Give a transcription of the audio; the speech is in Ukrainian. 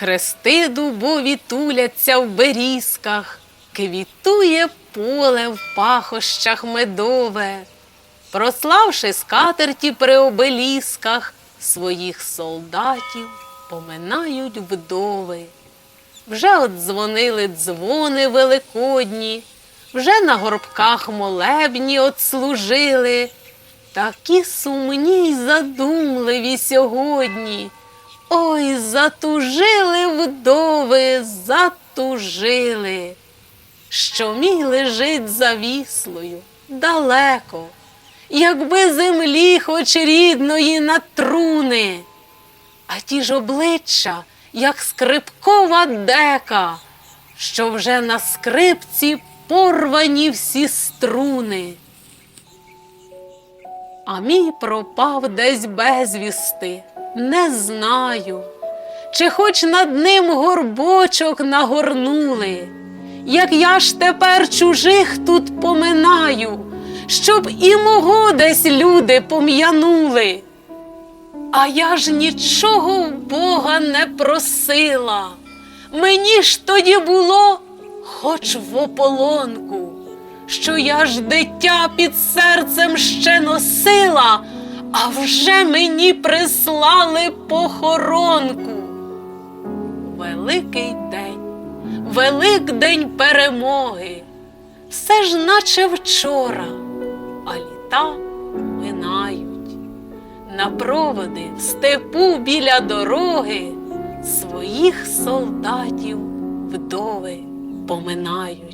Хрести дубові туляться в берізках, квітує поле в пахощах медове, прославши скатерті при обелісках, своїх солдатів поминають вдови. Вже от дзвонили дзвони великодні, вже на горбках молебні отслужили. Такі сумні й задумливі сьогодні. Ой, затужили вдови, затужили, що мій лежить за віслою далеко, якби землі хоч рідної на труни. А ті ж обличчя, як скрипкова дека, що вже на скрипці порвані всі струни. А мій пропав десь безвісти, не знаю, чи хоч над ним горбочок нагорнули, як я ж тепер чужих тут поминаю, щоб і мого десь люди пом'янули. А я ж нічого в Бога не просила. Мені ж тоді було, хоч в ополонку, що я ж дитя під серцем ще носила, а вже мені прислали похоронку. Великий день, Великдень перемоги, все ж наче вчора, а літа минають. На проводи в степу біля дороги своїх солдатів вдови поминають.